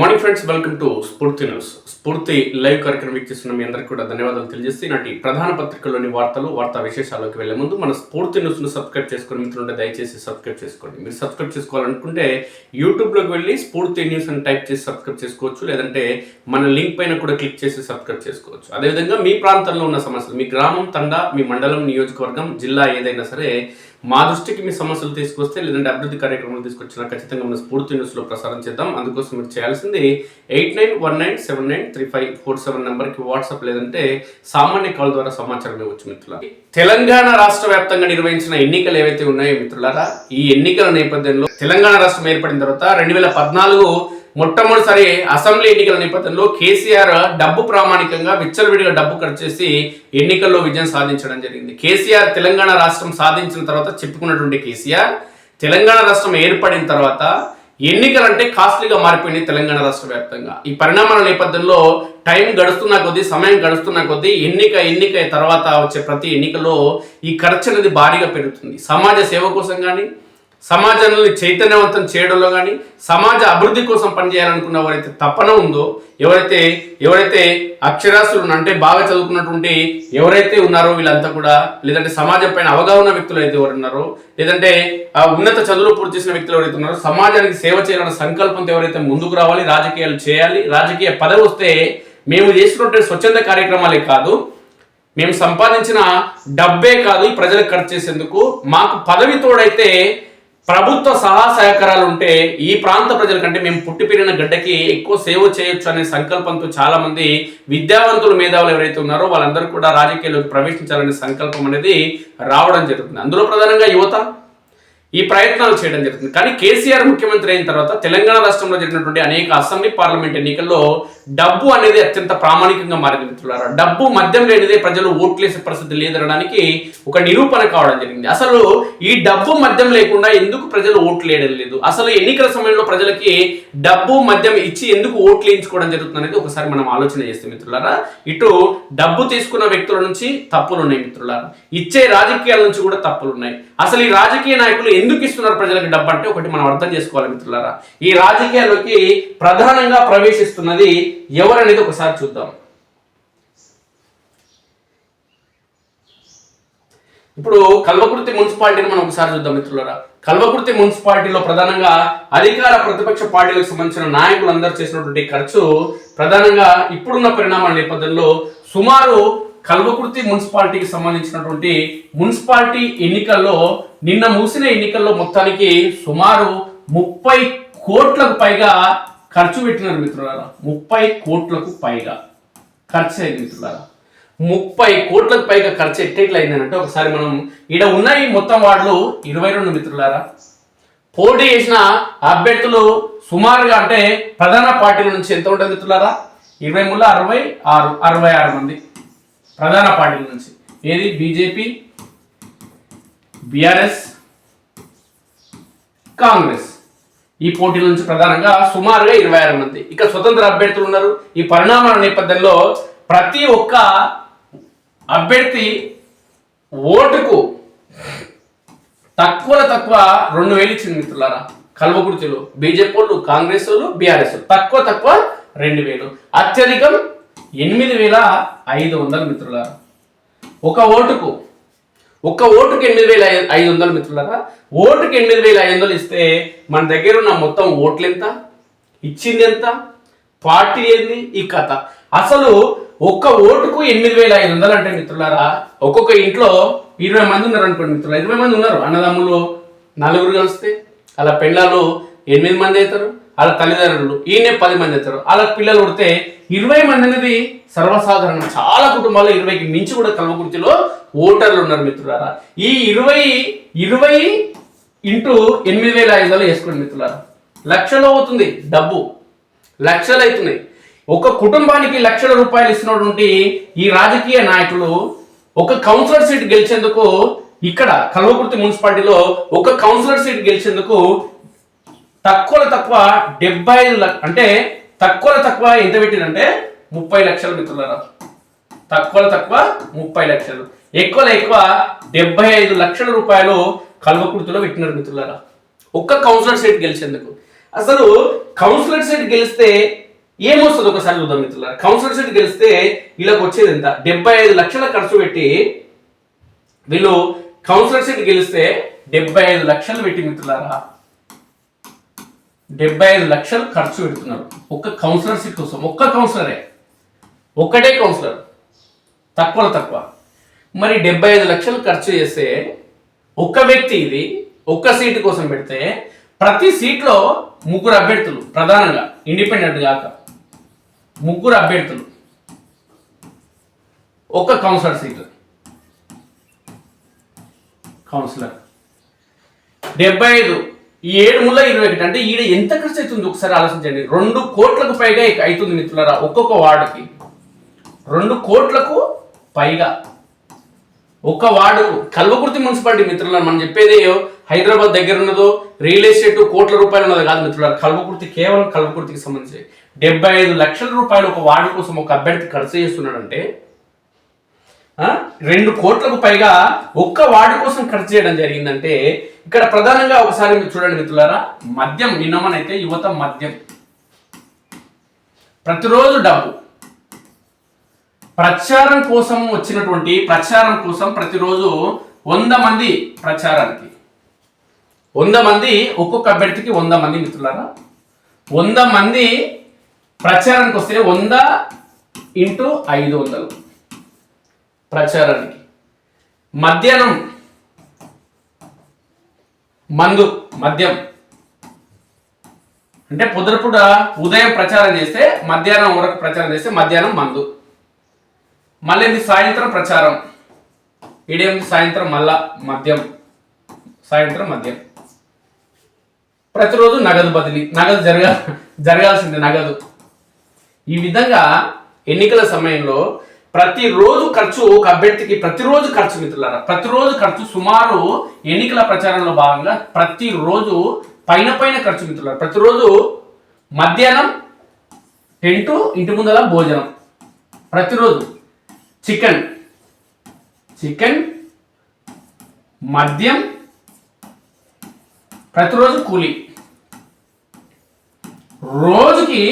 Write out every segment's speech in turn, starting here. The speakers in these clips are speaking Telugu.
Morning friends welcome to Spoorthi news. Spoorthi live కార్యక్రమం వీక్షిస్తున్న మీ అందరికీ కూడా ధన్యవాదాలు తెలియజేస్తే నాటి ప్రధాన పత్రికల్లోని వార్తలు వార్తా విశేషాలకు వెళ్ళే ముందు మన స్ఫూర్తి న్యూస్ను సబ్స్క్రైబ్ చేసుకుని మిత్రులుంటే దయచేసి సబ్స్క్రైబ్ చేసుకోండి. మీరు సబ్స్క్రైబ్ చేసుకోవాలనుకుంటే యూట్యూబ్లోకి వెళ్ళి స్ఫూర్తి న్యూస్ అని టైప్ చేసి సబ్స్క్రైబ్ చేసుకోవచ్చు లేదంటే మన లింక్ పైన కూడా క్లిక్ చేసి సబ్స్క్రైబ్ చేసుకోవచ్చు. అదేవిధంగా మీ ప్రాంతంలో ఉన్న సమస్యలు మీ గ్రామం తండా మీ మండలం నియోజకవర్గం జిల్లా ఏదైనా సరే మా దృష్టికి మీ సమస్యలు తీసుకొస్తే లేదంటే అభివృద్ధి కార్యక్రమాలు తీసుకొచ్చినా ఖచ్చితంగా మనం స్ఫూర్తి న్యూస్లో ప్రసారం చేద్దాం. అందుకోసం మీరు చేయాల్సింది eight nine one nine seven nine three five four seven నెంబర్కి వాట్సాప్ లేదంటే సామాన్య కాల్ ద్వారా సమాచారం ఇవ్వచ్చు మిత్రుల తెలంగాణ రాష్ట్ర వ్యాప్తంగా నిర్వహించిన ఎన్నికలు ఏవైతే ఉన్నాయో మిత్రులారా ఈ ఎన్నికల నేపథ్యంలో తెలంగాణ రాష్ట్రం ఏర్పడిన తర్వాత రెండు వేల పద్నాలుగు మొట్టమొదటిసారి అసెంబ్లీ ఎన్నికల నేపథ్యంలో కేసీఆర్ డబ్బు ప్రామాణికంగా విచ్చలవిడిగా డబ్బు ఖర్చు చేసి ఎన్నికల్లో విజయం సాధించడం జరిగింది. కేసీఆర్ తెలంగాణ రాష్ట్రం సాధించిన తర్వాత చెప్పుకున్నటువంటి కేసీఆర్ తెలంగాణ రాష్ట్రం ఏర్పడిన తర్వాత ఎన్నికలంటే కాస్ట్లీగా మారిపోయినాయి తెలంగాణ రాష్ట్ర వ్యాప్తంగా. ఈ పరిణామాల నేపథ్యంలో టైం గడుస్తున్న కొద్దీ సమయం గడుస్తున్న కొద్దీ ఎన్నిక ఎన్నిక తర్వాత వచ్చే ప్రతి ఎన్నికలో ఈ ఖర్చు అనేది భారీగా పెరుగుతుంది. సమాజ సేవ కోసం కానీ సమాజాన్ని చైతన్యవంతం చేయడంలో కానీ సమాజ అభివృద్ధి కోసం పనిచేయాలనుకున్న ఎవరైతే తపన ఉందో ఎవరైతే ఎవరైతే అక్షరాస్యులు అంటే బాగా చదువుకున్నటువంటి ఎవరైతే ఉన్నారో వీళ్ళంతా కూడా లేదంటే సమాజం పైన అవగాహన వ్యక్తులు అయితే ఎవరు ఉన్నారో లేదంటే ఆ ఉన్నత చదువులు పూర్తి చేసిన వ్యక్తులు ఎవరైతే ఉన్నారో సమాజానికి సేవ చేయాలన్న సంకల్పంతో ఎవరైతే ముందుకు రావాలి రాజకీయాలు చేయాలి రాజకీయ పదవి వస్తే మేము చేసినటువంటి స్వచ్ఛంద కార్యక్రమాలే కాదు మేము సంపాదించిన డబ్బే కాదు ఈ ప్రజలకు ఖర్చు చేసేందుకు మాకు పదవి తోడైతే ప్రభుత్వ సహా సహకారాలు ఉంటే ఈ ప్రాంత ప్రజల కంటే మేము పుట్టి పెరిగిన గడ్డకి ఎక్కువ సేవ చేయొచ్చు అనే సంకల్పంతో చాలా మంది విద్యావంతులు మేధావులు ఎవరైతే ఉన్నారో వాళ్ళందరూ కూడా రాజకీయాల్లోకి ప్రవేశించాలనే సంకల్పం అనేది రావడం జరుగుతుంది. అందులో ప్రధానంగా యువత ఈ ప్రయత్నాలు చేయడం జరుగుతుంది. కానీ కేసీఆర్ ముఖ్యమంత్రి అయిన తర్వాత తెలంగాణ రాష్ట్రంలో జరిగినటువంటి అనేక అసెంబ్లీ పార్లమెంట్ ఎన్నికల్లో డబ్బు అనేది అత్యంత ప్రామాణికంగా మారింది మిత్రులారా. డబ్బు మద్యం లేనిదే ప్రజలు ఓట్లేసే పరిస్థితి లేదనడానికి ఒక నిరూపణ కావడం జరిగింది. అసలు ఈ డబ్బు మద్యం లేకుండా ఎందుకు ప్రజలు ఓట్లేయడం లేదు? అసలు ఎన్నికల సమయంలో ప్రజలకి డబ్బు మద్యం ఇచ్చి ఎందుకు ఓట్లు వేయించుకోవడం జరుగుతుంది అనేది ఒకసారి మనం ఆలోచన చేస్తే మిత్రులారా ఇటు డబ్బు తీసుకున్న వ్యక్తుల నుంచి తప్పులు ఉన్నాయి మిత్రులారా. ఇచ్చే రాజకీయాల నుంచి కూడా తప్పులు ఉన్నాయి అసలు ఈ రాజకీయ నాయకులు ఎందుకు ఇస్తున్నారు ప్రజలకు డబ్బు అంటే ఒకటి మనం అర్థం చేసుకోవాలి మిత్రులారా. ఈ రాజకీయాల్లోకి ప్రధానంగా ప్రవేశిస్తున్నది ఎవరనేది ఒకసారి చూద్దాం. ఇప్పుడు కల్వకుర్తి మున్సిపాలిటీని మనం ఒకసారి చూద్దాం మిత్రులారా. కల్వకుర్తి మున్సిపాలిటీలో ప్రధానంగా అధికార ప్రతిపక్ష పార్టీలకు సంబంధించిన నాయకులందరూ చేసినటువంటి ఖర్చు ప్రధానంగా ఇప్పుడున్న పరిణామాల నేపథ్యంలో సుమారు కల్వకుర్తి మున్సిపాలిటీకి సంబంధించినటువంటి మున్సిపాలిటీ ఎన్నికల్లో నిన్న ముగిసిన ఎన్నికల్లో మొత్తానికి సుమారు ముప్పై కోట్లకు పైగా ఖర్చు పెట్టినారు మిత్రులారా. ముప్పై కోట్లకు పైగా ఖర్చు అయింది మిత్రులారా. ముప్పై కోట్లకు పైగా ఖర్చు ఎట్టేట్లయిందంటే ఒకసారి మనం ఈడ ఉన్నాయి మొత్తం వాళ్ళు ఇరవై రెండు మిత్రులారా. పోటీ చేసిన అభ్యర్థులు సుమారుగా అంటే ప్రధాన పార్టీల నుంచి ఎంత ఉంటుంది మిత్రులారా? ఇరవై మూడు అరవై ఆరు అరవై ఆరు మంది. ప్రధాన పార్టీల నుంచి. ఏది? BJP BRS Congress. ఈ పోటీల నుంచి ప్రధానంగా సుమారుగా ఇరవై ఆరు మంది. ఇక స్వతంత్ర అభ్యర్థులు ఉన్నారు. ఈ పరిణామాల నేపథ్యంలో ప్రతి ఒక్క అభ్యర్థి ఓటుకు తక్కువలో తక్కువ రెండు వేలు ఇచ్చింది మిత్రులారా. కల్వకుర్తిలో బీజేపీ వాళ్ళు కాంగ్రెస్ వాళ్ళు బీఆర్ఎస్ తక్కువ తక్కువ రెండు వేలు. అత్యధికం ఎనిమిది వేల ఐదు వందలు మిత్రులారా. ఒక ఓటుకు ఒక్క ఓటుకు ఎనిమిది వేల ఐదు వందలు మిత్రులారా. ఓటుకు ఎనిమిది వేల ఐదు వందలు ఇస్తే మన దగ్గర ఉన్న మొత్తం ఓట్లు ఎంత? ఇచ్చింది ఎంత? పార్టీ ఏంది? ఈ కథ. అసలు ఒక్క ఓటుకు ఎనిమిది వేల ఐదు వందలు అంటే మిత్రులారా ఒక్కొక్క ఇంట్లో ఇరవై మంది ఉన్నారు అనుకోండి మిత్రులు ఇరవై మంది ఉన్నారు అన్నదమ్ములు నలుగురు కలిస్తే. అలా పెళ్ళాలు ఎనిమిది మంది అవుతారు వాళ్ళ తల్లిదండ్రులు ఈయనే పది మంది అవుతారు. వాళ్ళ పిల్లలు ఉడితే ఇరవై మంది అనేది సర్వసాధారణం. చాలా కుటుంబాల్లో ఇరవైకి మించి కూడా కల్వకుర్తిలో ఓటర్లు ఉన్నారు మిత్రులారా. ఈ ఇరవై ఇరవై ఇంటూ ఎనిమిది వేల ఐదు వందలు వేసుకోండి మిత్రులారా. లక్షలో అవుతుంది డబ్బు. లక్షలు అవుతున్నాయి. ఒక కుటుంబానికి లక్షల రూపాయలు ఇస్తున్నటువంటి ఈ రాజకీయ నాయకులు ఒక కౌన్సిలర్ సీట్ గెలిచేందుకు ఇక్కడ కల్వకుర్తి మున్సిపాలిటీలో ఒక కౌన్సిలర్ సీట్ గెలిచేందుకు తక్కువలో తక్కువ డెబ్బై ఐదు లక్ష అంటే తక్కువలో తక్కువ ఎంత పెట్టిందంటే ముప్పై లక్షల మిత్రులారా. తక్కువలో తక్కువ ముప్పై లక్షలు. ఎక్కువలో ఎక్కువ డెబ్బై ఐదు లక్షల రూపాయలు కల్వకుర్తిలో పెట్టినారు మిత్రులారా. ఒక్క కౌన్సిలర్ సీట్ గెలిచేందుకు. అసలు కౌన్సిలర్ సీట్ గెలిస్తే ఏమొస్తుంది ఒకసారి చూద్దాం మిత్రులారా. కౌన్సిలర్ సీట్ గెలిస్తే వీళ్ళకి వచ్చేది ఎంత? డెబ్బై ఐదు లక్షల ఖర్చు పెట్టి వీళ్ళు కౌన్సిలర్ సీట్ గెలిస్తే డెబ్బై ఐదు లక్షలు పెట్టి మిత్రులారా. డెబ్బై ఐదు లక్షలు ఖర్చు పెడుతున్నారు. ఒక్క కౌన్సిలర్ సీట్ కోసం. ఒక్క కౌన్సిలరే ఒక్కటే కౌన్సిలర్ తక్కువ తక్కువ. మరి డెబ్బై ఐదు లక్షలు ఖర్చు చేస్తే ఒక్క వ్యక్తి ఇది ఒక్క సీటు కోసం పెడితే ప్రతి సీట్లో ముగ్గురు అభ్యర్థులు ప్రధానంగా ఇండిపెండెంట్ కాక ముగ్గురు అభ్యర్థులు. ఒక్క కౌన్సిలర్ సీటు. కౌన్సిలర్ డెబ్బై ఐదు ఈ ఏడు ముళ్ళ ఇరవై ఒకటి అంటే ఈడ ఎంత ఖర్చు అవుతుంది ఒకసారి ఆలోచించండి. రెండు కోట్లకు పైగా ఇక అవుతుంది మిత్రులారా ఒక్కొక్క వార్డుకి. రెండు కోట్లకు పైగా. ఒక్క వార్డుకు కల్వకుర్తి మున్సిపాలిటీ మిత్రులారా మనం చెప్పేది హైదరాబాద్ దగ్గర ఉన్నదో రియల్ ఎస్టేట్ కోట్ల రూపాయలు ఉన్నది కాదు మిత్రులారా కల్వకుర్తి కేవలం కల్వకుర్తికి సంబంధించి డెబ్బై ఐదు లక్షల రూపాయలు ఒక వార్డు కోసం ఒక అభ్యర్థి ఖర్చు చేస్తున్నాడంటే రెండు కోట్లకు పైగా ఒక్క వార్డు కోసం ఖర్చు చేయడం జరిగిందంటే ఇక్కడ ప్రధానంగా ఒకసారి మీరు చూడండి మిత్రులారా మద్యం నిన్నమనైతే యువత మద్యం. ప్రతిరోజు డబ్బు. ప్రచారం కోసం వచ్చినటువంటి ప్రచారం కోసం ప్రతిరోజు వంద మంది ప్రచారానికి. వంద మంది ఒక్కొక్క అభ్యర్థికి వంద మంది మిత్రులారా? వంద మంది ప్రచారానికి వస్తే వంద ఇంటూ ఐదు వందలు. ప్రచారానికి. మధ్యాహ్నం మందు మద్యం. అంటే పొద్దుపూట ఉదయం ప్రచారం చేస్తే మధ్యాహ్నం వరకు ప్రచారం చేస్తే మధ్యాహ్నం మందు. మళ్ళీ సాయంత్రం ప్రచారం. ఈడేమిది? సాయంత్రం మళ్ళా మద్యం. సాయంత్రం మద్యం. ప్రతిరోజు నగదు బదిలీ. నగదు జరగ జరగాల్సింది నగదు. ఈ విధంగా ఎన్నికల సమయంలో ప్రతిరోజు ఖర్చు ఒక అభ్యర్థికి ప్రతిరోజు ఖర్చు మిత్రులారా ప్రతిరోజు ఖర్చు సుమారు ఎన్నికల ప్రచారంలో భాగంగా ప్రతిరోజు పైన పైన ఖర్చు మిత్రులారా ప్రతిరోజు మధ్యాహ్నం టెంటు ఇంటి ముందర భోజనం. ప్రతిరోజు చికెన్ చికెన్ మద్యం ప్రతిరోజు కూలీ. రోజుకి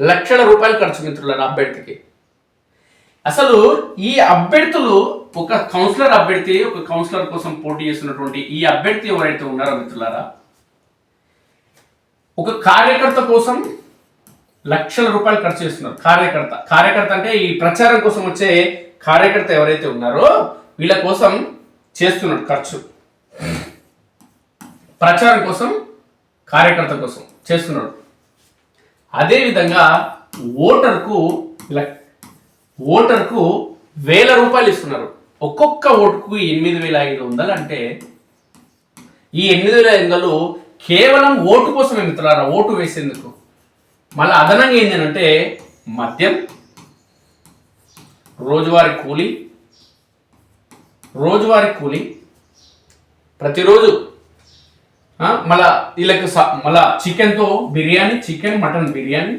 లక్షల రూపాయలు ఖర్చు మిత్రులారా అభ్యర్థికి. అసలు ఈ అభ్యర్థులు ఒక కౌన్సిలర్ అభ్యర్థి ఒక కౌన్సిలర్ కోసం పోటీ చేస్తున్నటువంటి ఈ అభ్యర్థి ఎవరైతే ఉన్నారో మిత్రులారా? ఒక కార్యకర్త కోసం లక్షల రూపాయలు ఖర్చు చేస్తున్నారు. కార్యకర్త. కార్యకర్త అంటే ఈ ప్రచారం కోసం వచ్చే కార్యకర్త ఎవరైతే ఉన్నారో వీళ్ళ కోసం చేస్తున్నాడు ఖర్చు. ప్రచారం కోసం కార్యకర్త కోసం చేస్తున్నాడు అదేవిధంగా ఓటర్కు లక్- ఓటర్కు వేల రూపాయలు ఇస్తున్నారు. ఒక్కొక్క ఓటుకు ఎనిమిది వేల ఐదు వందలు అంటే ఈ ఎనిమిది వేల ఐదు వందలు కేవలం ఓటు కోసమే మిత్రులారా ఓటు వేసేందుకు. మళ్ళీ అదనంగా ఏంటంటే మద్యం రోజువారీ కూలి రోజువారీ కూలి ప్రతిరోజు మళ్ళా వీళ్ళకి స- మళ్ళా చికెన్తో బిర్యానీ చికెన్ మటన్ బిర్యానీ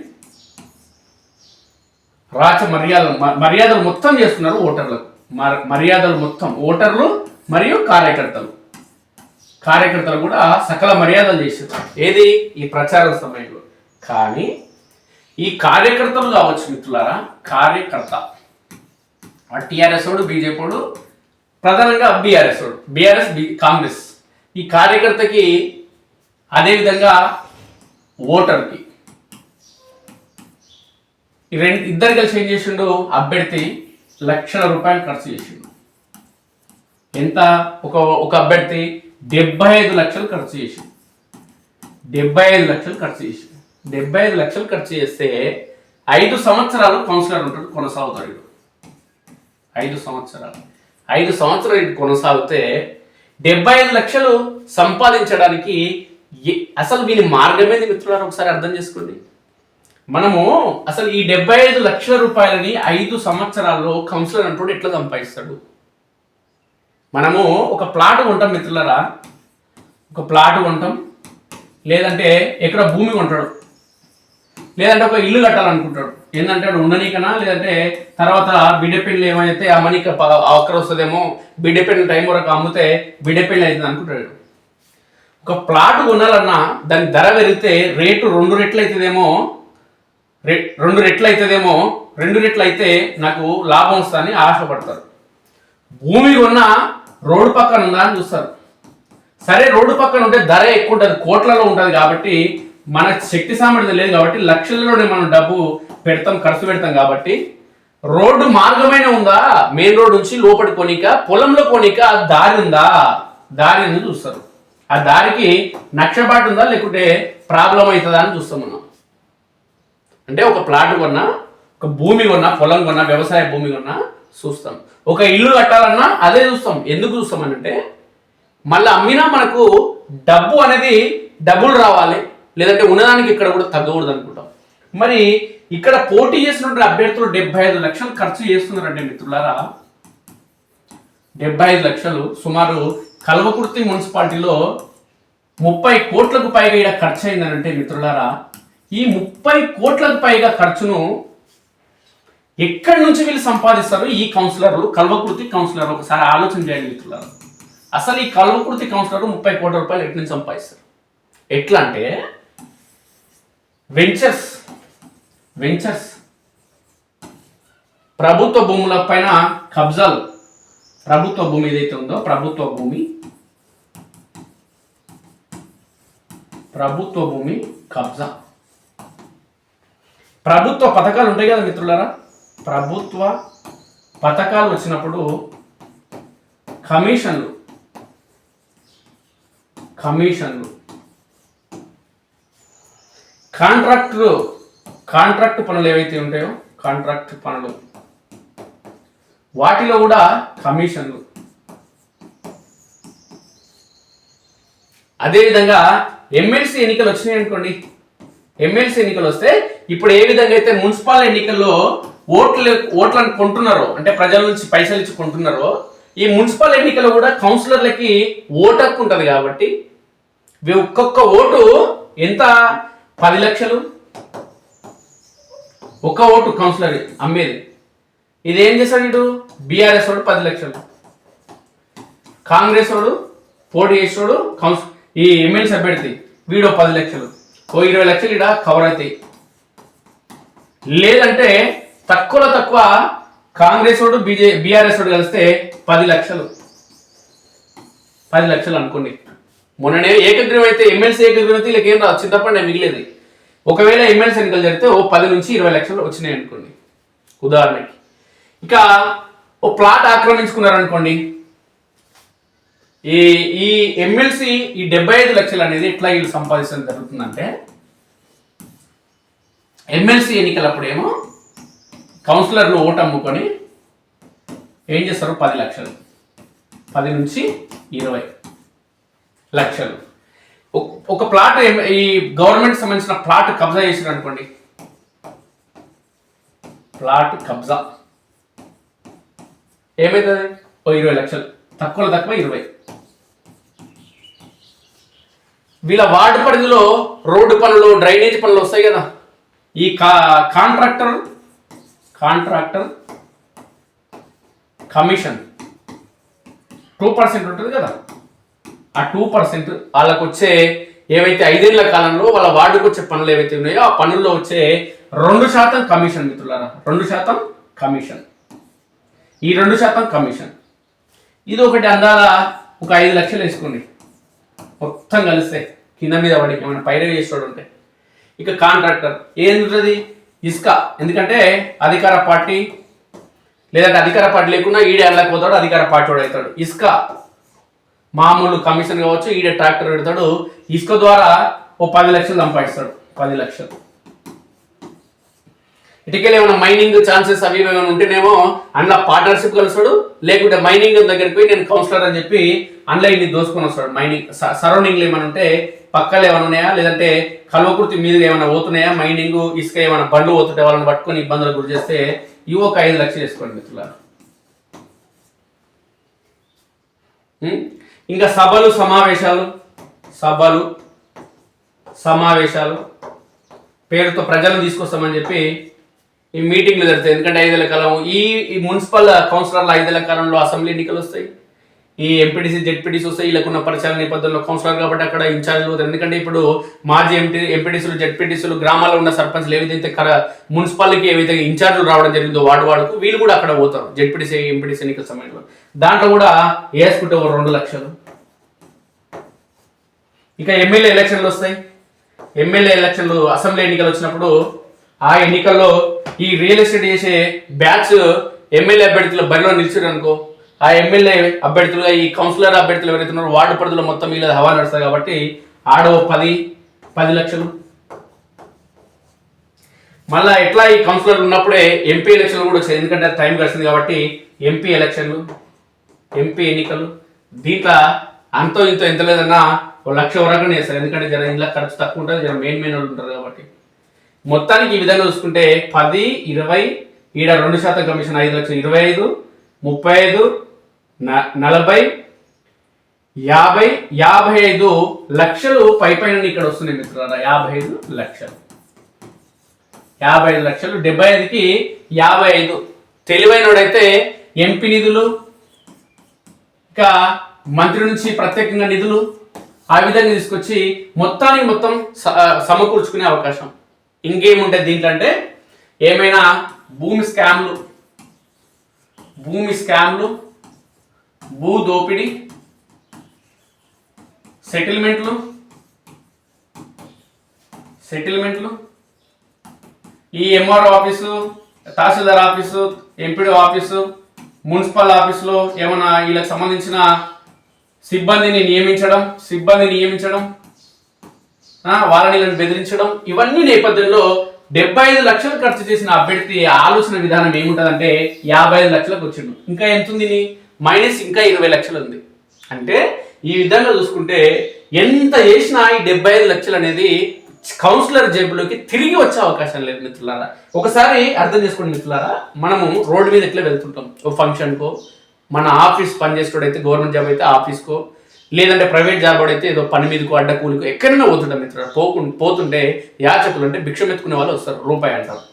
రాచ మర్యాదలు మ- మర్యాదలు మొత్తం చేస్తున్నారు ఓటర్లకు. మర్- మర్యాదలు మొత్తం. ఓటర్లు మరియు కార్యకర్తలు. కార్యకర్తలు కూడా సకల మర్యాదలు చేస్తున్నారు. ఏది? ఈ ప్రచారం సమయంలో. కానీ ఈ కార్యకర్తలు కావచ్చు మిత్రులారా కార్యకర్త. ఆ టీఆర్ఎస్ వాడు బీజేపీ వాడు ప్రధానంగా బీఆర్ఎస్ వాడు బీఆర్ఎస్ బి కాంగ్రెస్. ఈ కార్యకర్తకి అదేవిధంగా ఓటర్కి రెండు ఇద్దరు కలిసి ఏం చేసిండు? అభ్యర్థి లక్షల రూపాయలు ఖర్చు చేసిండు. ఎంత? ఒక ఒక అభ్యర్థి డెబ్బై ఐదు లక్షలు ఖర్చు చేసిండు. డెబ్బై ఐదు లక్షలు ఖర్చు చేసిండు. డెబ్బై ఐదు లక్షలు ఖర్చు చేస్తే ఐదు సంవత్సరాలు కౌన్సిలర్ ఉంటాడు కొనసాగుతాడు ఐదు సంవత్సరాలు. ఐదు సంవత్సరాలు ఇది కొనసాగితే డెబ్బై ఐదు లక్షలు సంపాదించడానికి అసలు వీని మార్గం మిత్రులారు? ఒకసారి అర్థం చేసుకోండి. మనము అసలు ఈ డెబ్బై ఐదు లక్షల రూపాయలని ఐదు సంవత్సరాల్లో కౌన్సిలర్ అంటూ ఎట్లా సంపాదిస్తాడు? మనము ఒక ప్లాట్ కొంటాం మిత్రులరా. ఒక ప్లాట్ కొంటాం. లేదంటే ఎక్కడ భూమి కొంటాడు. లేదంటే ఒక ఇల్లు కట్టాలనుకుంటాడు. ఏంటంటే ఉండనీకనా? లేదంటే తర్వాత బిడ్డ పెళ్ళి ఏమైతే ఆ మనీకి అక్కడ వస్తుందేమో బిడ్డ పెళ్ళి టైం వరకు అమ్మితే బిడ్డ పెళ్ళి అవుతుంది అనుకుంటాడు. ఒక ప్లాట్ కొనాలన్నా దాని ధర పెరిగితే రేటు రెండు రెట్లు అవుతుందేమో రెండు రెట్లు అవుతుందేమో రెండు రెట్లు అయితే నాకు లాభం వస్తుందని ఆశపడతారు. భూమి ఉన్న రోడ్డు పక్కన ఉందా అని చూస్తారు. సరే రోడ్డు పక్కన ఉంటే ధర ఎక్కువ ఉంటుంది కోట్లలో ఉంటుంది కాబట్టి మన శక్తి సామర్థ్యం లేదు కాబట్టి లక్షల్లోనే మనం డబ్బు పెడతాం ఖర్చు పెడతాం కాబట్టి రోడ్డు మార్గమైన ఉందా? మెయిన్ రోడ్ నుంచి లోపలి కొనిక పొలంలో కొనిక దారి ఉందా? దారి అని చూస్తారు. ఆ దారికి నక్షబాటు ఉందా లేకుంటే ప్రాబ్లం అవుతుందా అని చూస్తాం మనం. అంటే ఒక ప్లాట్ కొన్నా ఒక భూమి కొన్నా పొలం కొన్నా వ్యవసాయ భూమి కొన్నా చూస్తాం. ఒక ఇల్లు కట్టాలన్నా అదే చూస్తాం. ఎందుకు చూస్తాం అంటే మళ్ళీ అమ్మినా మనకు డబ్బు అనేది డబ్బులు రావాలి. లేదంటే ఉన్నదానికి ఇక్కడ కూడా తగ్గకూడదు అనుకుంటాం. మరి ఇక్కడ పోటీ చేసినటువంటి అభ్యర్థులు డెబ్బై ఐదు లక్షలు ఖర్చు చేస్తున్నారంటే మిత్రులారా. డెబ్బై ఐదు లక్షలు సుమారు కల్వకుర్తి మున్సిపాలిటీలో ముప్పై కోట్లకు పైగా ఇక్కడ ఖర్చు అయిందనంటే మిత్రులారా ఈ ముప్పై కోట్లకు పైగా ఖర్చును ఎక్కడి నుంచి వీళ్ళు సంపాదిస్తారు? ఈ కౌన్సిలర్లు కల్వకుర్తి కౌన్సిలర్ ఒకసారి ఆలోచన చేయండి మిత్రులారు. అసలు ఈ కల్వకుర్తి కౌన్సిలర్ ముప్పై కోట్ల రూపాయలు ఎట్ల నుంచి సంపాదిస్తారు? ఎట్లా అంటే వెంచర్స్ వెంచర్స్. ప్రభుత్వ భూముల పైన కబ్జాలు. ప్రభుత్వ భూమి ఏదైతే ఉందో ప్రభుత్వ భూమి ప్రభుత్వ భూమి కబ్జా. ప్రభుత్వ పథకాలు ఉంటాయి కదా మిత్రులారా? ప్రభుత్వ పథకాలు వచ్చినప్పుడు కమిషన్లు కమిషన్లు కాంట్రాక్టులు కాంట్రాక్ట్ పనులు ఏవైతే ఉంటాయో కాంట్రాక్ట్ పనులు వాటిలో కూడా కమిషన్లు. అదేవిధంగా ఎమ్మెల్సీ ఎన్నికలు వచ్చినాయి అనుకోండి ఎమ్మెల్సీ ఎన్నికలు వస్తే ఇప్పుడు ఏ విధంగా అయితే మున్సిపల్ ఎన్నికల్లో ఓట్లు ఓట్లను కొంటున్నారో అంటే ప్రజల నుంచి పైసలు ఇచ్చి కొంటున్నారో ఈ మున్సిపల్ ఎన్నికల్లో కూడా కౌన్సిలర్లకి ఓటు హక్కు ఉంటుంది కాబట్టి ఒక్కొక్క ఓటు ఎంత? పది లక్షలు. ఒక్క ఓటు కౌన్సిలర్ అమ్మేది. ఇది ఏం చేశాడు ఇటు బీఆర్ఎస్ వాడు పది లక్షలు. కాంగ్రెస్ వాడు పోటీ చేసేవాడు కౌన్సిల్ ఈ ఎమ్మెల్సీ అభ్యర్థి వీడో పది లక్షలు. ఓ ఇరవై లక్షలు ఇడ? కవర్ అవుతాయి లేదంటే తక్కువలో తక్కువ కాంగ్రెస్ వాడు బీజే బీఆర్ఎస్ వాడు కలిస్తే పది లక్షలు. పది లక్షలు అనుకోండి. మొన్ననే ఏకగ్రీవం అయితే ఎమ్మెల్సీ ఏకగ్రీవం అయితే వీళ్ళకి ఏం రాదు చింతపండి మిగిలేదు. ఒకవేళ ఎమ్మెల్సీ ఎన్నికలు జరిగితే ఓ పది నుంచి ఇరవై లక్షలు వచ్చినాయి అనుకోండి. ఉదాహరణకి. ఇక ఓ ప్లాట్ ఆక్రమించుకున్నారు అనుకోండి ఈ ఈ ఎమ్మెల్సీ ఈ డెబ్బై ఐదు లక్షలు అనేది ఎట్లా వీళ్ళు సంపాదించడం జరుగుతుందంటే ఎమ్మెల్సీ ఎన్నికలప్పుడేమో కౌన్సిలర్లు ఓటు అమ్ముకొని ఏం చేస్తారు? పది లక్షలు. పది నుంచి ఇరవై లక్షలు. ఒక- ప్లాట్ ఈ గవర్నమెంట్ సంబంధించిన ప్లాట్ కబ్జా చేసారు అనుకోండి. ప్లాట్ కబ్జా. ఏమవుతుంది ఓ ఇరవై లక్షలు. తక్కువలో తక్కువ ఇరవై. వీళ్ళ వార్డు పరిధిలో రోడ్డు పనులు డ్రైనేజ్ పనులు వస్తాయి కదా. ఈ కా contractor contractor commission two percent ఉంటుంది కదా. ఆ టూ పర్సెంట్ వాళ్ళకు వచ్చే ఏవైతే ఐదేళ్ళ కాలంలో వాళ్ళ వార్డుకు వచ్చే పనులు ఏవైతే ఉన్నాయో ఆ పనుల్లో వచ్చే రెండు శాతం కమిషన్ మిత్రులారా. రెండు శాతం కమిషన్. ఈ రెండు శాతం కమిషన్. ఇది ఒకటి అందాల ఒక ఐదు లక్షలు వేసుకోండి. మొత్తం కలిస్తే కింద మీద పడి ఏమైనా పైరే చేసేవాడు ఉంటే. ఇక కాంట్రాక్టర్ ఏంటది ఇసుక. ఎందుకంటే అధికార పార్టీ లేదంటే అధికార పార్టీ లేకుండా ఈడే వెళ్ళకపోతాడు అధికార పార్టీ వాడు అవుతాడు. ఇసుక మామూలు కమిషన్ కావచ్చు ఈడే ట్రాక్టర్ పెడతాడు. ఇసుక ద్వారా ఓ పది లక్షలు సంపాదిస్తాడు. పది లక్షలు. ఇటుకెళ్ళి ఏమైనా మైనింగ్ ఛాన్సెస్ అవి ఏమైనా ఉంటేనేమో అందులో పార్ట్నర్షిప్ కలుస్తాడు లేకుంటే మైనింగ్ దగ్గరికి పోయి నేను కౌన్సిలర్ అని చెప్పి అందులో ఇన్ని దోసుకొని వస్తాడు. మైనింగ్ సరౌండింగ్లు ఏమైనా ఉంటే పక్కలు ఏమైనా ఉన్నాయా? లేదంటే కల్వకుర్తి మీద ఏమైనా పోతున్నాయా? మైనింగ్ ఇసుక ఏమైనా బండ్లు పోతుంటే వాళ్ళని పట్టుకొని ఇబ్బందులు గురి చేస్తే ఇవి ఒక ఐదు లక్షలు చేసుకోండి మిత్రులారా. ఇంకా సభలు సమావేశాలు సభలు సమావేశాలు పేరుతో ప్రజలను తీసుకొస్తామని చెప్పి ఈ మీటింగ్లు జరుగుతాయి. ఎందుకంటే ఐదేళ్ళ కాలం ఈ మున్సిపల్ కౌన్సిలర్ల ఐదేళ్ళ కాలంలో అసెంబ్లీ ఎన్నికలు వస్తాయి. ఈ ఎంపీటీసీ జెడ్పీటీసీ వస్తాయి. వీళ్ళకున్న పరిచయాల నేపథ్యంలో కౌన్సిలర్ కాబట్టి అక్కడ ఇన్ఛార్జ్లు అవుతారు ఎందుకంటే ఇప్పుడు మాజీ ఎంపీ ఎంపీటీసీలు జెడ్పీటీసీలు గ్రామాల్లో ఉన్న సర్పంచ్లు ఏ కర మున్సిపాలిటీకి ఏ విధంగా ఇన్ఛార్జ్లు రావడం జరిగిందో వార్డు వాడుకు వీళ్ళు కూడా అక్కడ పోతారు. జెడ్పీటీసీ ఎంపీటీసీ ఎన్నికల సమయంలో. దాంట్లో కూడా వేసుకుంటే ఒక రెండు లక్షలు. ఇక ఎమ్మెల్యే ఎలక్షన్లు వస్తాయి. ఎమ్మెల్యే ఎలక్షన్లు అసెంబ్లీ ఎన్నికలు వచ్చినప్పుడు ఆ ఎన్నికల్లో ఈ రియల్ ఎస్టేట్ చేసే బ్యాచ్ ఎమ్మెల్యే అభ్యర్థుల బరిలో నిలిచారు అనుకో ఆ ఎమ్మెల్యే అభ్యర్థులు ఈ కౌన్సిలర్ అభ్యర్థులు ఎవరైతే ఉన్నారో వార్డు పరిధిలో మొత్తం మీద హవా నడుస్తారు కాబట్టి ఆడో పది పది లక్షలు. మళ్ళా ఎట్లా ఈ కౌన్సిలర్ ఉన్నప్పుడే ఎంపీ ఎలక్షన్లు కూడా వచ్చాయి. ఎందుకంటే టైం గడిచింది కాబట్టి ఎంపీ ఎలక్షన్లు ఎంపీ ఎన్నికలు. దీంట్లో అంతో ఇంతో ఎంత లేదన్నా ఒక లక్ష వరకు వేస్తారు ఎందుకంటే జర ఇంట్లో ఖర్చు తక్కువ ఉంటుంది జర మెయిన్ మెయిన్ వాళ్ళు ఉంటారు కాబట్టి. మొత్తానికి ఈ విధంగా చూసుకుంటే పది ఇరవై ఈడ రెండు శాతం కమిషన్ ఐదు లక్షలు ఇరవై ఐదు ముప్పై ఐదు నలభై యాభై యాభై ఐదు లక్షలు పై పైన ఇక్కడ వస్తున్నాయి మిత్రులారా. యాభై ఐదు లక్షలు. యాభై ఐదు లక్షలు. డెబ్బై ఐదుకి యాభై ఐదు. తెలివైనోడైతే ఎంపీ నిధులు ఇంకా మంత్రి నుంచి ప్రత్యేకంగా నిధులు ఆ విధంగా తీసుకొచ్చి మొత్తానికి మొత్తం స- సమకూర్చుకునే అవకాశం. ఇంకేముంటుంది దీంట్లో అంటే ఏమైనా భూమి స్కామ్లు? భూమి స్కామ్లు భూ దోపిడీ సెటిల్మెంట్లు సెటిల్మెంట్లు ఈ MRO office tahsildar office MPD office municipal ఆఫీసులో ఏమైనా వీళ్ళకి సంబంధించిన సిబ్బందిని నియమించడం సిబ్బంది నియమించడం వాళ్ళని బెదిరించడం ఇవన్నీ నేపథ్యంలో డెబ్బై ఐదు లక్షలు ఖర్చు చేసిన అభ్యర్థి ఆలోచన విధానం ఏముంటుందంటే యాభై ఐదు లక్షలకు వచ్చిండు. ఇంకా ఎంత ఉంది మైనస్ ఇంకా ఇరవై లక్షలు ఉంది. అంటే ఈ విధంగా చూసుకుంటే ఎంత చేసినా ఈ డెబ్బై ఐదు లక్షలు అనేది కౌన్సిలర్ జేబులోకి తిరిగి వచ్చే అవకాశం లేదు మిత్రులారా. ఒకసారి అర్థం చేసుకోండి మిత్రులారా. మనము రోడ్డు మీద ఎట్లా వెళ్తుంటాం? ఒక ఫంక్షన్కో మన ఆఫీస్ పనిచేసేటోడైతే గవర్నమెంట్ జాబ్ అయితే ఆఫీస్కో లేదంటే ప్రైవేట్ జాబ్ అయితే ఏదో పని మీదకు అడ్డకూలికు ఎక్కడైనా పోతుంటాం మిత్రుడు. పోకు పోతుంటే యాచకులు అంటే భిక్షం ఎత్తుకునే వాళ్ళు వస్తారు రూపాయి అంటారు.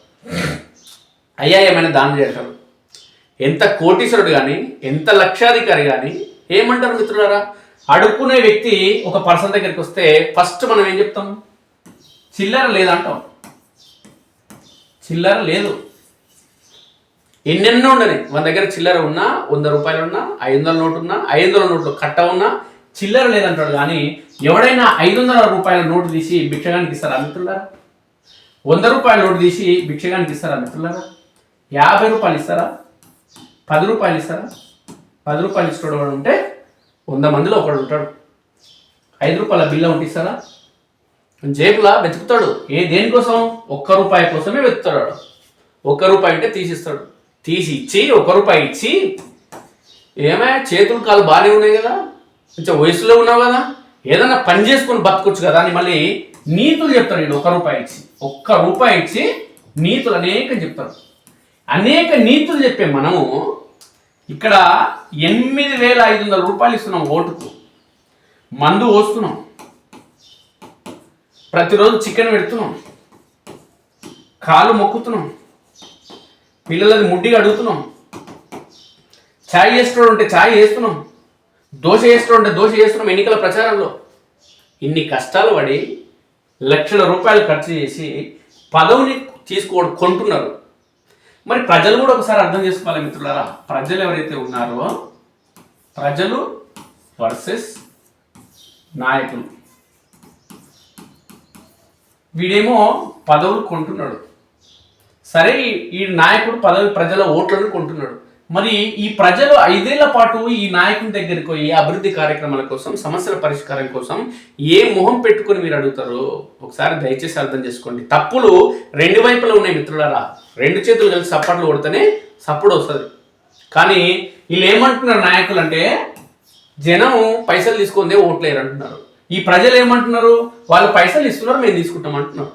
అయ్యా ఏమైనా దానం చేస్తారు ఎంత కోటీశ్వరుడు కానీ ఎంత లక్షాధికారి కానీ ఏమంటారు మిత్రులారా? అడుక్కునే వ్యక్తి ఒక పర్సన్ దగ్గరికి వస్తే ఫస్ట్ మనం ఏం చెప్తాం? చిల్లర లేదంటాం చిల్లర లేదు. ఎన్నెన్నో ఉండని మన దగ్గర చిల్లర ఉన్నా వంద రూపాయలు ఉన్నా ఐదు వందల నోటు ఉన్నా ఐదు వందల నోట్లు కట్ట ఉన్నా చిల్లర లేదంటాడు కానీ ఎవడైనా ఐదు వందల రూపాయల నోటు తీసి భిక్షగానికి ఇస్తారా మిత్రులారా? వంద రూపాయల నోటు తీసి భిక్షగానికి ఇస్తారా మిత్రులారా? యాభై రూపాయలు ఇస్తారా? పది రూపాయలు ఇస్తారా? పది రూపాయలు ఇస్తాడు వాడు ఉంటే వంద మందిలో ఒకడు ఉంటాడు. ఐదు రూపాయల బిల్లు ఉంటే ఇస్తారా? జేబులా వెతుకుతాడు. ఏ దేనికోసం? ఒక్క రూపాయి కోసమే వెతుకుతాడు వాడు. ఒక్క రూపాయి అంటే తీసిస్తాడు. తీసి ఇచ్చి ఒక రూపాయి ఇచ్చి ఏమే? చేతులు కాలు బాగానే ఉన్నాయి కదా? కొంచెం వయసులో ఉన్నావు కదా ఏదైనా పని చేసుకొని బతకొచ్చు కదా అని మళ్ళీ నీతులు చెప్తారు నేను ఒక రూపాయి ఇచ్చి. ఒక్క రూపాయి ఇచ్చి నీతులు అనేకం చెప్తారు అనేక నీతులు చెప్పే మనము ఇక్కడ ఎనిమిది వేల ఐదు వందల రూపాయలు ఇస్తున్నాం ఓటుకు. మందు పోస్తున్నాం. ప్రతిరోజు చికెన్ పెడుతున్నాం. కాలు మొక్కుతున్నాం. పిల్లలది ముడ్డిగా అడుగుతున్నాం. ఛాయ్ చేసుకోవడం ఉంటే ఛాయ్ చేస్తున్నాం. దోశ చేస్తున్నాడు ఉంటే దోశ చేస్తున్నాం ఎన్నికల ప్రచారంలో. ఇన్ని కష్టాలు పడి లక్షల రూపాయలు ఖర్చు చేసి పదవిని తీసుకో కొంటున్నారు. మరి ప్రజలు కూడా ఒకసారి అర్థం చేసుకోవాలి మిత్రులారా. ప్రజలు ఎవరైతే ఉన్నారో ప్రజలు వర్సెస్ నాయకులు. వీడేమో పదవులు కొంటున్నాడు. సరే ఈ నాయకుడు పదవి ప్రజల ఓట్లను కొంటున్నాడు. మరి ఈ ప్రజలు ఐదేళ్ళ పాటు ఈ నాయకుని దగ్గరికి పోయి అభివృద్ధి కార్యక్రమాల కోసం సమస్యల పరిష్కారం కోసం ఏ మొహం పెట్టుకొని మీరు అడుగుతారు ఒకసారి దయచేసి అర్థం చేసుకోండి. తప్పులు రెండు వైపులా ఉన్నాయి మిత్రులారా. రెండు చేతులు కలిసి సప్పట్లు కొడితేనే సప్పుడు వస్తుంది. కానీ వీళ్ళు ఏమంటున్నారు నాయకులు అంటే జనం పైసలు తీసుకుందే ఓట్లేరు అంటున్నారు ఈ ప్రజలు ఏమంటున్నారు? వాళ్ళు పైసలు ఇస్తున్నారు మేము తీసుకుంటాం అంటున్నారు.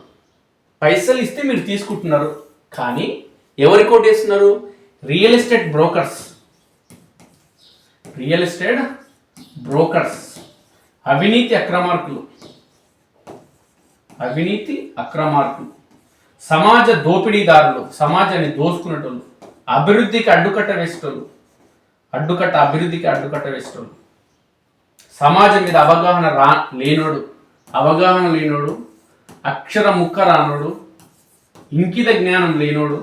పైసలు ఇస్తే మీరు తీసుకుంటున్నారు. కానీ ఎవరికి ఓటేస్తున్నారు real estate brokers real estate brokers అవినీతి అక్రమార్కులు అవినీతి అక్రమార్కులు సమాజ దోపిడీదారులు సమాజాన్ని దోసుకునేటోళ్ళు అభివృద్ధికి అడ్డుకట్ట వేసేటోళ్ళు అడ్డుకట్ట అభివృద్ధికి అడ్డుకట్ట వేసేటోళ్ళు సమాజం మీద అవగాహన రా లేనోడు అవగాహన లేనోడు అక్షర ముక్క రానోడు ఇంకిత జ్ఞానం లేనోడు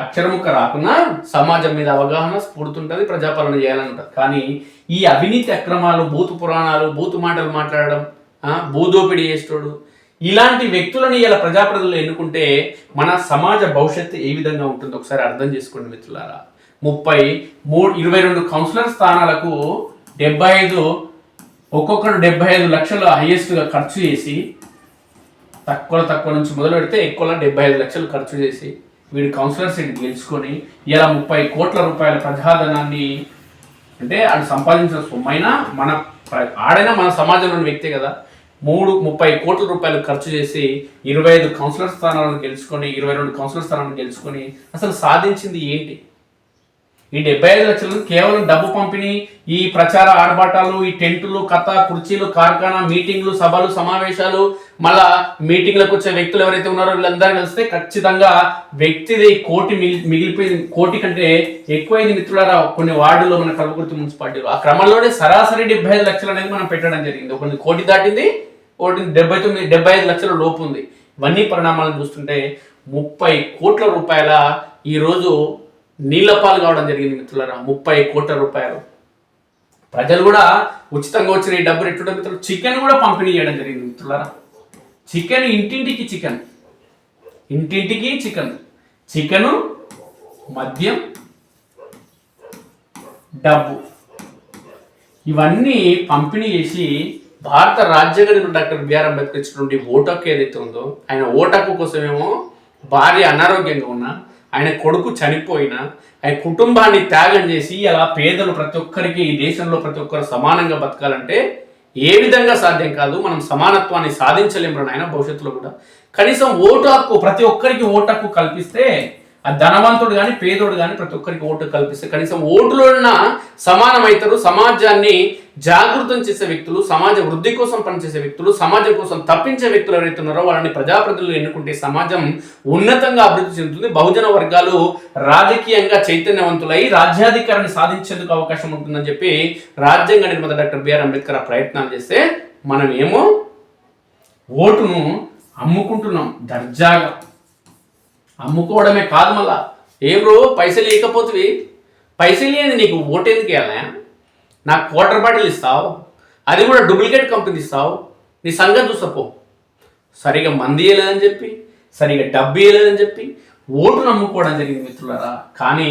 అక్షరముక్క రాకున్నా సమాజం మీద అవగాహన స్ఫూర్తుంటుంది ప్రజాపాలన చేయాలంటారు కానీ ఈ అవినీతి అక్రమాలు బూతు పురాణాలు బూతు మాటలు మాట్లాడడం ఆ, భూదోపిడీ ఇలాంటి వ్యక్తులను ఇలా ప్రజాప్రతినిధులు ఎన్నుకుంటే మన సమాజ భవిష్యత్తు ఏ విధంగా ఉంటుందో ఒకసారి అర్థం చేసుకోండి మిత్రులారా. ముప్పై మూడు ఇరవై రెండు కౌన్సిలర్ స్థానాలకు డెబ్బై ఐదు ఒక్కొక్కరు డెబ్బై ఐదు లక్షలు హైయెస్ట్గా ఖర్చు చేసి తక్కువ తక్కువ నుంచి మొదలు పెడితే ఎక్కువ డెబ్బై ఐదు లక్షలు ఖర్చు చేసి వీడు కౌన్సిలర్ సీట్ గెలుచుకొని ఇలా ముప్పై కోట్ల రూపాయల ప్రజాధనాన్ని అంటే ఆడు సంపాదించిన సొమ్మైనా మన ప్ర- ఆడైనా మన సమాజంలోని వ్యక్తే కదా. మూడు ముప్పై కోట్ల రూపాయలు ఖర్చు చేసి ఇరవై ఐదు కౌన్సిలర్ స్థానాలను గెలుచుకొని ఇరవై రెండు కౌన్సిలర్ స్థానాలను గెలుచుకొని అసలు సాధించింది ఏంటి? ఈ డెబ్బై ఐదు లక్షలు కేవలం డబ్బు పంపిణీ ఈ ప్రచార ఆర్భాటాలు ఈ టెంటులు కథ కుర్చీలు కార్ఖానా మీటింగ్లు సభలు సమావేశాలు మళ్ళా మీటింగ్లకు వచ్చే వ్యక్తులు ఎవరైతే ఉన్నారో వీళ్ళందరూ కలిస్తే ఖచ్చితంగా వ్యక్తిది కోటి మిగిలి మిగిలిపోయింది కోటి కంటే ఎక్కువైంది మిత్రులారా కొన్ని వార్డులో మన కల్వకుర్తి మున్సిపాలిటీలో. ఆ క్రమంలోనే సరాసరి డెబ్బై ఐదు లక్షలు అనేది మనం పెట్టడం జరిగింది. ఒకటి కోటి దాటింది ఒకటి డెబ్బై తొమ్మిది డెబ్బై ఐదు లక్షల లోపు ఉంది. ఇవన్నీ పరిణామాలను చూస్తుంటే ముప్పై కోట్ల రూపాయల ఈరోజు నీళ్ళపాలు కావడం జరిగింది మిత్రులరా ముప్పై కోట్ల రూపాయలు. ప్రజలు కూడా ఉచితంగా వచ్చిన ఈ డబ్బులు ఎట్లుంటే మిత్రులు? చికెన్ కూడా పంపిణీ చేయడం జరిగింది మిత్రులరా. చికెన్ ఇంటింటికి చికెన్. ఇంటింటికి చికెన్. చికెను మద్యం డబ్బు. ఇవన్నీ పంపిణీ చేసి భారత రాజ్యాంగ డాక్టర్ బిఆర్ అంబేద్కర్ ఇచ్చినటువంటి ఓటకు ఏదైతే ఉందో ఆయన ఓటకు కోసమేమో భార్య అనారోగ్యంగా ఉన్నా ఆయన కొడుకు చనిపోయినా ఆయన కుటుంబాన్ని త్యాగం చేసి అలా పేదలు ప్రతి ఒక్కరికి ఈ దేశంలో ప్రతి ఒక్కరు సమానంగా బతకాలంటే ఏ విధంగా సాధ్యం కాదు. మనం సమానత్వాన్ని సాధించలేము ఆయన భవిష్యత్తులో కూడా. కనీసం ఓటు హక్కు ప్రతి ఒక్కరికి ఓటు హక్కు కల్పిస్తే ఆ ధనవంతుడు కానీ పేదోడు కానీ ప్రతి ఒక్కరికి ఓటు కల్పిస్తే కనీసం ఓటులో ఉన్న సమానమవుతారు సమాజాన్ని జాగృతం చేసే వ్యక్తులు సమాజ వృద్ధి కోసం పనిచేసే వ్యక్తులు సమాజం కోసం తప్పించే వ్యక్తులు ఎవరైతే ఉన్నారో వాళ్ళని ప్రజాప్రతినిధులు ఎన్నుకుంటే సమాజం ఉన్నతంగా అభివృద్ధి చెందుతుంది. బహుజన వర్గాలు రాజకీయంగా చైతన్యవంతులై రాజ్యాధికారాన్ని సాధించేందుకు అవకాశం ఉంటుందని చెప్పి రాజ్యాంగ నిర్మాత డాక్టర్ బిఆర్ అంబేద్కర్ ఆ ప్రయత్నాలు చేస్తే మనం ఏమో ఓటును అమ్ముకుంటున్నాం దర్జాగా. అమ్ముకోవడమే కాదు మళ్ళా. ఏ బ్రో? పైసలు లేకపోతే పైసలు ఏంది నీకు ఓటేందుకు వెళ్ళా నాకు క్వార్టర్ బాటిల్ ఇస్తావు. అది కూడా డూప్లికేట్ కంపెనీ ఇస్తావు. నీ సంగతి చూసపో సరిగా మంది ఇవ్వలేదని చెప్పి సరిగా డబ్బు ఇవ్వలేదని చెప్పి ఓటు నమ్ముకోవడం జరిగింది మిత్రులారా. కానీ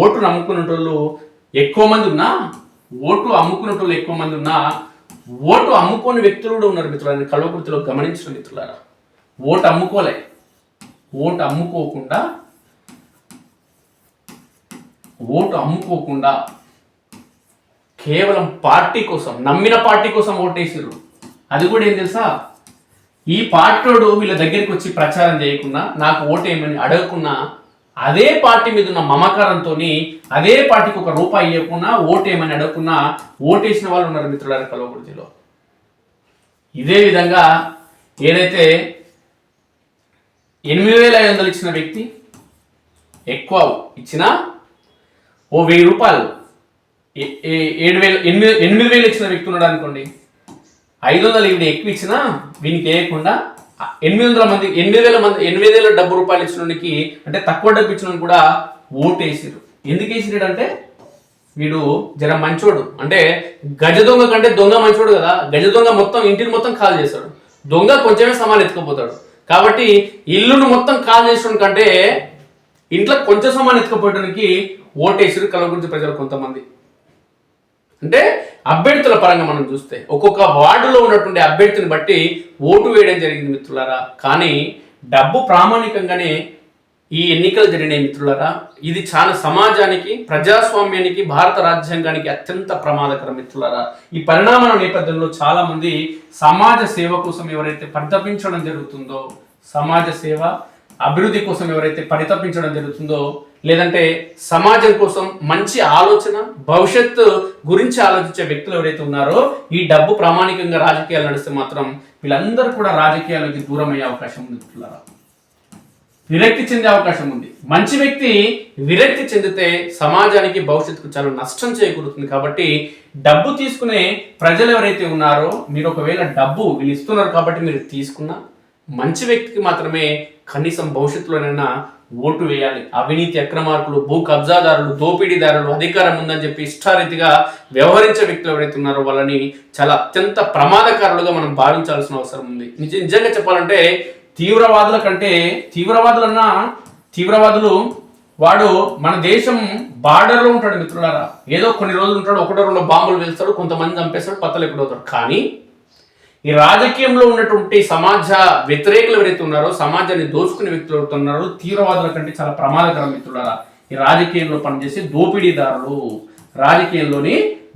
ఓటు నమ్ముకునేటోళ్ళు ఎక్కువ మంది ఉన్నా ఓటు అమ్ముకునేటోళ్ళు ఎక్కువ మంది ఉన్నా ఓటు అమ్ముకోని వ్యక్తులు కూడా ఉన్నారు మిత్రులారా. కల్వకుర్తిలో గమనించిన మిత్రులారా. ఓటు అమ్ముకోలే. ఓటు అమ్ముకోకుండా ఓటు అమ్ముకోకుండా కేవలం పార్టీ కోసం నమ్మిన పార్టీ కోసం ఓటేసారు అది కూడా ఏం తెలుసా? ఈ పార్టీడు వీళ్ళ దగ్గరికి వచ్చి ప్రచారం చేయకుండా నాకు ఓటేయమని అడగకున్నా అదే పార్టీ మీద ఉన్న మమకారంతో అదే పార్టీకి ఒక రూపాయి ఇవ్వకుండా ఓటేయమని అడగకున్నా ఓటేసిన వాళ్ళు ఉన్నారు మిత్రులారా కలవకుర్తిలో. ఇదే విధంగా ఏదైతే ఎనిమిది వేల ఐదు వందలు ఇచ్చిన వ్యక్తి ఎక్కువ ఇచ్చిన ఓ వెయ్యి రూపాయలు. ఏడు వేలు ఎనిమిది ఎనిమిది వేలు ఇచ్చిన వ్యక్తి ఉన్నాడు అనుకోండి. ఐదు వందలు ఇవి ఎక్కువ ఇచ్చినా వీనికి వేయకుండా ఎనిమిది వందల మంది ఎనిమిది వేల మంది ఎనిమిది వేల డబ్బు రూపాయలు ఇచ్చినోడికి అంటే తక్కువ డబ్బు ఇచ్చిన కూడా ఓటు వేసిరు ఎందుకు వేసినాడు అంటే వీడు జర మంచోడు. అంటే గజ దొంగ కంటే దొంగ మంచోడు కదా. గజ దొంగ మొత్తం ఇంటిని మొత్తం కాల్ చేస్తాడు. దొంగ కొంచెమే సమాన్ ఎత్తుకుపోతాడు కాబట్టి ఇల్లును మొత్తం కాల్ చేసిన కంటే ఇంట్లో కొంచెం సమాన్ ఎత్తుకుపోవడానికి ఓటేసారు గురించి ప్రజలు కొంతమంది. అంటే అభ్యర్థుల పరంగా మనం చూస్తే ఒక్కొక్క వార్డులో ఉన్నటువంటి అభ్యర్థిని బట్టి ఓటు వేయడం జరిగింది మిత్రులారా. కానీ డబ్బు ప్రామాణికంగానే ఈ ఎన్నికలు జరిగినాయి మిత్రులరా. ఇది చాలా సమాజానికి ప్రజాస్వామ్యానికి భారత రాజ్యాంగానికి అత్యంత ప్రమాదకరం మిత్రులరా. ఈ పరిణామాల నేపథ్యంలో చాలా మంది సమాజ సేవ కోసం ఎవరైతే పరితపించడం జరుగుతుందో సమాజ సేవ అభివృద్ధి కోసం ఎవరైతే పరితపించడం జరుగుతుందో లేదంటే సమాజం కోసం మంచి ఆలోచన భవిష్యత్తు గురించి ఆలోచించే వ్యక్తులు ఎవరైతే ఉన్నారో ఈ డబ్బు ప్రామాణికంగా రాజకీయాలు నడిస్తే మాత్రం వీళ్ళందరూ కూడా రాజకీయాలకి దూరం అయ్యే అవకాశం ఉంది విరక్తి చెందే అవకాశం ఉంది. మంచి వ్యక్తి విరక్తి చెందితే సమాజానికి భవిష్యత్తుకు చాలా నష్టం చేకూరుతుంది. కాబట్టి డబ్బు తీసుకునే ప్రజలు ఎవరైతే ఉన్నారో మీరు ఒకవేళ డబ్బు వీళ్ళు ఇస్తున్నారు కాబట్టి మీరు తీసుకున్నా మంచి వ్యక్తికి మాత్రమే కనీసం భవిష్యత్తులోనైనా ఓటు వేయాలి. అవినీతి అక్రమార్కులు భూ కబ్జాదారులు దోపిడీదారులు అధికారం ఉందని చెప్పి ఇష్టారీతిగా వ్యవహరించే వ్యక్తులు ఎవరైతే ఉన్నారో వాళ్ళని చాలా అత్యంత ప్రమాదకారులుగా మనం భావించాల్సిన అవసరం ఉంది. నిజంగా చెప్పాలంటే తీవ్రవాదుల కంటే తీవ్రవాదులన్నా తీవ్రవాదులు వాడు మన దేశం బార్డర్లో ఉంటాడు మిత్రులారా. ఏదో కొన్ని రోజులు ఉంటాడు ఒకటో రెండు బాంబులు వేస్తాడు కొంతమంది చంపేస్తాడు పత్తలు ఎక్కడవుతాడు కానీ ఈ రాజకీయంలో ఉన్నటువంటి సమాజ వ్యతిరేకులు ఎవరైతే ఉన్నారో సమాజాన్ని దోచుకునే వ్యక్తులు ఎవరైతే ఉన్నారో తీవ్రవాదుల కంటే చాలా ప్రమాదకరం మిత్రులారా. ఈ రాజకీయంలో పనిచేసే దోపిడీదారులు రాజకీయంలోని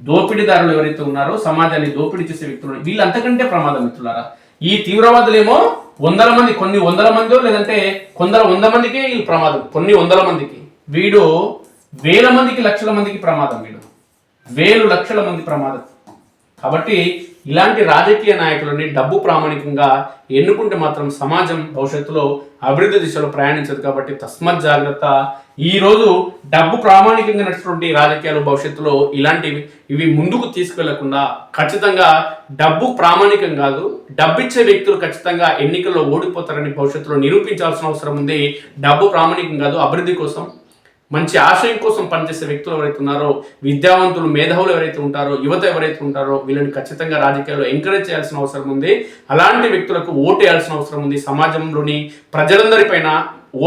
దోపిడీదారులు ఎవరైతే ఉన్నారో సమాజాన్ని దోపిడీ చేసే వ్యక్తులు వీళ్ళంతకంటే ప్రమాదం మిత్రులారా. ఈ తీవ్రవాదులేమో వందల మంది కొన్ని వందల మందో లేదంటే కొందరు వంద మందికి ఈ ప్రమాదం. కొన్ని వందల మందికి. వీడు వేల మందికి లక్షల మందికి ప్రమాదం వీడు. వేలు లక్షల మంది ప్రమాదం. కాబట్టి ఇలాంటి రాజకీయ నాయకులని డబ్బు ప్రామాణికంగా ఎన్నుకుంటే మాత్రం సమాజం భవిష్యత్తులో అభివృద్ధి దిశలో ప్రయాణించదు కాబట్టి తస్మత్ జాగ్రత్త. ఈ రోజు డబ్బు ప్రామాణికంగా నడిచినటువంటి రాజకీయాలు భవిష్యత్తులో ఇలాంటివి ఇవి ముందుకు తీసుకెళ్ళకుండా ఖచ్చితంగా డబ్బు ప్రామాణికం కాదు డబ్బిచ్చే వ్యక్తులు ఖచ్చితంగా ఎన్నికల్లో ఓడిపోతారని భవిష్యత్తులో నిరూపించాల్సిన అవసరం ఉంది. డబ్బు ప్రామాణికం కాదు అభివృద్ధి కోసం మంచి ఆశయం కోసం పనిచేసే వ్యక్తులు ఎవరైతే ఉన్నారో విద్యావంతులు మేధావులు ఎవరైతే ఉంటారో యువత ఎవరైతే ఉంటారో వీళ్ళని ఖచ్చితంగా రాజకీయాల్లో ఎంకరేజ్ చేయాల్సిన అవసరం ఉంది. అలాంటి వ్యక్తులకు ఓటు వేయాల్సిన అవసరం ఉంది. సమాజంలోని ప్రజలందరిపైన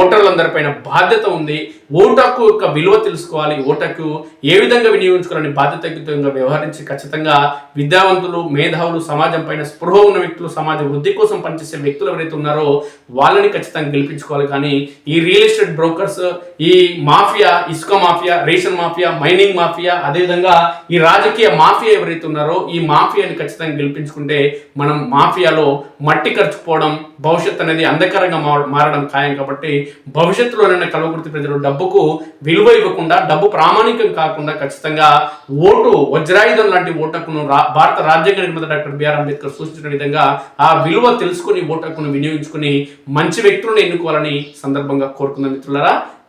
ఓటర్లందరిపైన బాధ్యత ఉంది. ఓటకు యొక్క విలువ తెలుసుకోవాలి. ఓటకు ఏ విధంగా వినియోగించుకోవాలని బాధ్యతయుతంగా వ్యవహరించి ఖచ్చితంగా విద్యావంతులు మేధావులు సమాజం పైన స్పృహ ఉన్న వ్యక్తులు సమాజ వృద్ధి కోసం పనిచేసే వ్యక్తులు ఎవరైతే ఉన్నారో వాళ్ళని ఖచ్చితంగా గెలిపించుకోవాలి. కానీ ఈ రియల్ ఎస్టేట్ బ్రోకర్స్ ఈ మాఫియా ఇసుక mafia ration mafia mining mafia అదేవిధంగా ఈ రాజకీయ మాఫియా ఎవరైతే ఉన్నారో ఈ మాఫియాని ఖచ్చితంగా గెలిపించుకుంటే మనం మాఫియాలో మట్టి ఖర్చుకోవడం భవిష్యత్ అనేది అంధకారంగా మారడం ఖాయం కాబట్టి భవిష్యత్తులోనైనా కలవకుర్తి ప్రజలు డబ్బుకు విలువ ఇవ్వకుండా డబ్బు ప్రామాణికం కాకుండా ఖచ్చితంగా ఓటు వజ్రాయుధం లాంటి ఓటకును రా- భారత రాజ్యాంగ నిర్మాత డాక్టర్ బిఆర్ అంబేద్కర్ సూచించిన విధంగా ఆ విలువ తెలుసుకుని ఓటకును వినియోగించుకుని మంచి వ్యక్తులను ఎన్నుకోవాలని సందర్భంగా కోరుకుందాం మిత్రులారా.